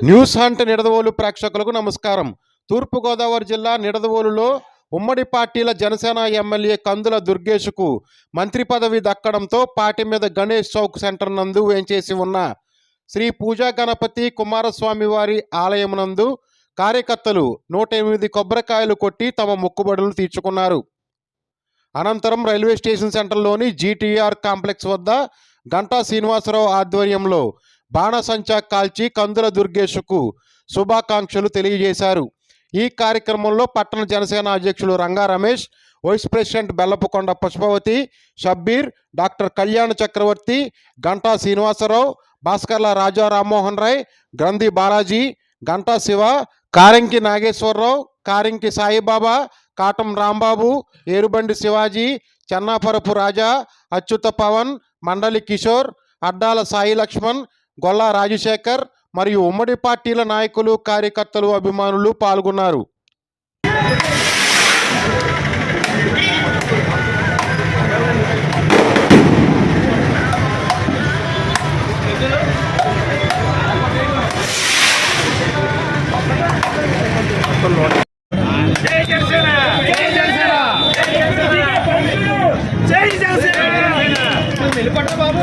News hunt Nidadavolu ప్రేక్షకులకు నమస్కారం. తూర్పుగోదావరి జిల్లా నిడదవోలులో ఉమ్మడి పార్టీల జనసేన ఎమ్మెల్యే కందుల దుర్గేష్కు మంత్రి పదవి దక్కడంతో పార్టీ మీద గణేష్ చౌక్ సెంటర్ నందు వేంచేసి ఉన్న శ్రీ పూజా గణపతి కుమారస్వామి వారి ఆలయం నందు కార్యకర్తలు నూట ఎనిమిది కొబ్బరికాయలు కొట్టి తమ మొక్కుబడులు తీర్చుకున్నారు. అనంతరం రైల్వే స్టేషన్ సెంటర్లోని జీటీఆర్ కాంప్లెక్స్ వద్ద గంటా శ్రీనివాసరావు ఆధ్వర్యంలో బాణసంచా కాల్చి కందుల దుర్గేష్కు శుభాకాంక్షలు తెలియజేశారు. ఈ కార్యక్రమంలో పట్టణ జనసేన అధ్యక్షులు Ranga Ramesh vice president Bellapukonda Pushpavathi Shabbir doctor Kalyana Chakravarthi Ganta Srinivasarao Bhaskarla Raja Rammohan Roy గ్రంథి బాలాజీ గంటా శివ కారంకి నాగేశ్వరరావు కారంకి సాయిబాబా కాటం రాంబాబు ఏరుబండి శివాజీ చెన్నాపరపు రాజా అచ్యుత పవన్ మండలి కిషోర్ అడ్డాల సాయి లక్ష్మణ్ గొల్లా రాజశేఖర్ మరియు ఉమ్మడి పార్టీల నాయకులు కార్యకర్తలు అభిమానులు పాల్గొన్నారు. నిలబడ్డ బాబు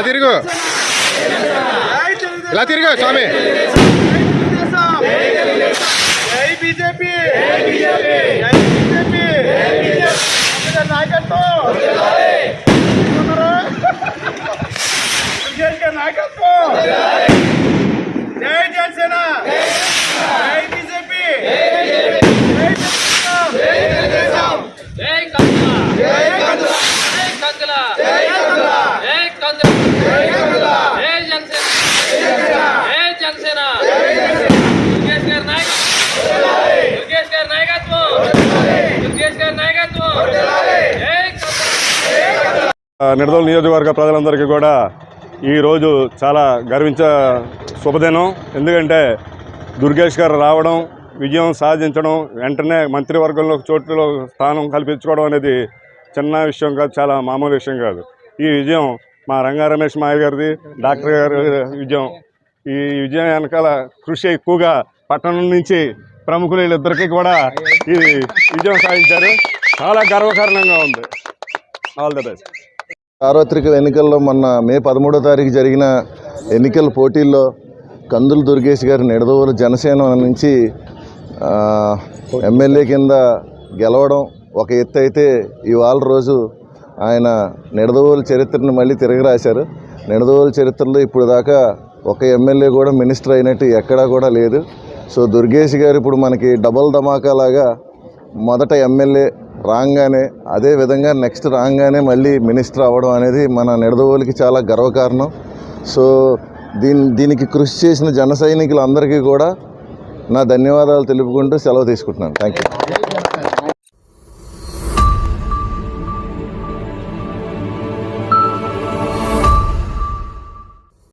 ఇలా తిరుగు. ఇలా తిరుగు స్వామి. బీజేపీ. నాయకత్వం నాయకత్వం జై జనసేన జై బీజేపీ జై తెలుగుదేశం జై కందుల జై కందుల జై కందుల జై కందుల జై కందుల జై కందుల జై జనసేన జై జనసేన దుర్గేష్ గారి నాయకత్వం దుర్గేష్ గారి నాయకత్వం దుర్గేష్ గారి నాయకత్వం జై కందుల నిడదోలు నియోజకవర్గ ప్రజలందరికీ కూడా ఈరోజు చాలా గర్వించ శుభదినం. ఎందుకంటే దుర్గేష్ గారు రావడం విజయం సాధించడం వెంటనే మంత్రివర్గంలో చోటులో స్థానం కల్పించుకోవడం అనేది చిన్న విషయం కాదు చాలా మామూలు విషయం కాదు. ఈ విజయం మా రంగా రమేష్ మాయ గారిది డాక్టర్ గారి విజయం. ఈ విజయం వెనకాల కృషి ఎక్కువగా పట్టణం నుంచి ప్రముఖులు వీళ్ళిద్దరికీ కూడా ఈ విజయం సాధించారు. చాలా గర్వకారణంగా ఉంది. ఆల్ ద బెస్ట్ సార్వత్రిక ఎన్నికల్లో మొన్న మే పదమూడో తారీఖు జరిగిన ఎన్నికల పోటీల్లో కందులు దుర్గేష్ గారి నిడదవోలు జనసేన నుంచి ఎమ్మెల్యే కింద గెలవడం ఒక ఎత్తు అయితే ఇవాళ రోజు ఆయన నిడదవోలు చరిత్రను మళ్ళీ తిరగరాశారు నిడదవోలు చరిత్రలో ఇప్పుడు దాకా ఒక ఎమ్మెల్యే కూడా మినిస్టర్ అయినట్టు ఎక్కడా కూడా లేదు. సో దుర్గేష్ గారు ఇప్పుడు మనకి డబల్ ధమాకా లాగా మొదట ఎమ్మెల్యే రాగానే అదే విధంగా నెక్స్ట్ రాగానే మళ్ళీ మినిస్టర్ అవ్వడం అనేది మన నిడదవోలికి చాలా గర్వకారణం. సో దీని దీనికి కృషి చేసిన జన సైనికులందరికీ కూడా నా ధన్యవాదాలు తెలుపుకుంటూ సెలవు తీసుకుంటున్నాను. Thank you